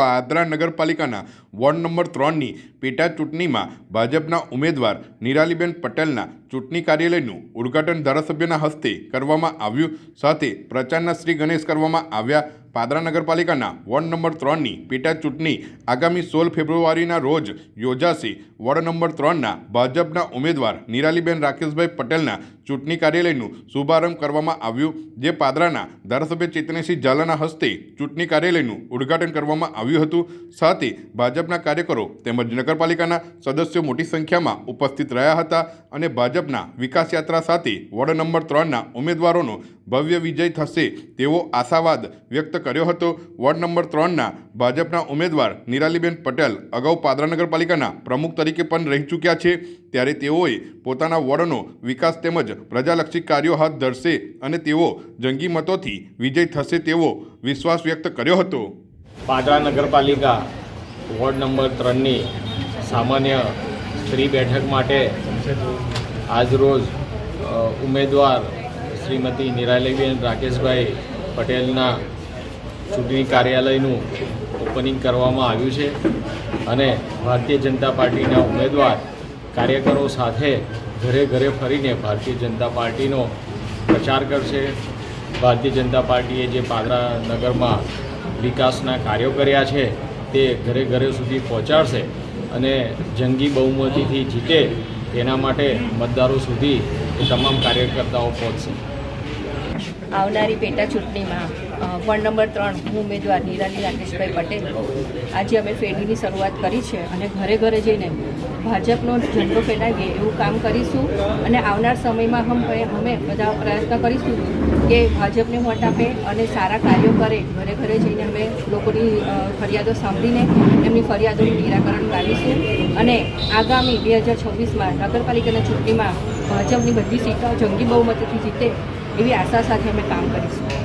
પાદરા નગરપાલિકાના ward number ત્રણની પેટા ચૂંટણીમાં ભાજપના ઉમેદવાર નિરાલીબેન પટેલના ચૂંટણી કાર્યાલયનું ઉદ્ઘાટન ધારાસભ્યના હસ્તે કરવામાં આવ્યું. સાથે પ્રચારના શ્રી ગણેશ કરવામાં આવ્યા પાદરા નગરપાલિકાના વોર્ડ નંબર ત્રણની પેટા ચૂંટણી આગામી સોળ ફેબ્રુઆરીના રોજ યોજાશે. વોર્ડ નંબર ત્રણના ભાજપના ઉમેદવાર નિરાલીબેન રાકેશભાઈ પટેલના ચૂંટણી કાર્યાલયનું શુભારંભ કરવામાં આવ્યું, જે પાદરાના ધારાસભ્ય ચેતનેસિંહ ઝાલાના હસ્તે ચૂંટણી કાર્યાલયનું ઉદ્ઘાટન કરવામાં આવ્યું હતું. સાથે ભાજપના કાર્યકરો તેમજ નગરપાલિકાના સદસ્યો મોટી સંખ્યામાં ઉપસ્થિત રહ્યા હતા અને ભાજપના વિકાસ યાત્રા સાથે વોર્ડ નંબર ત્રણના ઉમેદવારોનો ભવ્ય વિજય થશે તેવો આશાવાદ વ્યક્ત કર્યો હતો. વોર્ડ નંબર ત્રણના ભાજપના ઉમેદવાર નિરાલીબેન પટેલ અગાઉ પાદરા નગરપાલિકાના પ્રમુખ તરીકે પણ રહી ચૂક્યા છે. ત્યારે તેઓએ પોતાના વોર્ડનો વિકાસ તેમજ પ્રજાલક્ષી કાર્યો હાથ ધરશે અને તેઓ જંગી મતોથી વિજય થશે તેવો વિશ્વાસ વ્યક્ત કર્યો હતો. પાદરા નગરપાલિકા વોર્ડ નંબર ત્રણની સામાન્ય સ્ત્રી બેઠક માટે આજરોજ ઉમેદવાર શ્રીમતી નિરાલીબેન રાકેશભાઈ પટેલના ચૂંટણી કાર્યાલયનું ઓપનિંગ કરવામાં આવ્યું છે અને ભારતીય જનતા પાર્ટીના ઉમેદવાર કાર્યકરો સાથે ઘરે ઘરે ફરીને ભારતીય જનતા પાર્ટીનો પ્રચાર કરશે. ભારતીય જનતા પાર્ટીએ જે પાદરા નગરમાં વિકાસના કાર્યો કર્યા છે તે ઘરે ઘરે સુધી પહોંચાડશે અને જંગી બહુમતીથી જીતે તેના માટે મતદારો સુધી તમામ કાર્યકર્તાઓ પહોંચશે. આવનારી પેટા ચૂંટણીમાં વોર્ડ નંબર ત્રણ હું ઉમેદવાર નિરાલી રાકેશભાઈ પટેલ. આજે અમે ફેરીની શરૂઆત કરી છે અને ઘરે ઘરે જઈને ભાજપનો ઝંડો ફેલાવીએ એવું કામ કરીશું. અને આવનાર સમયમાં હમ અમે બધા પ્રયત્ન કરીશું કે ભાજપને વોટ આપે અને સારા કાર્યો કરે. ઘરે ઘરે જઈને અમે લોકોની ફરિયાદો સાંભળીને એમની ફરિયાદોનું નિરાકરણ લાવીશું અને આગામી બે હજાર છવ્વીસમાં નગરપાલિકાના ચૂંટણીમાં ભાજપની બધી સીટો જંગી બહુમતીથી જીતે એવી આશા સાથે અમે કામ કરીશું.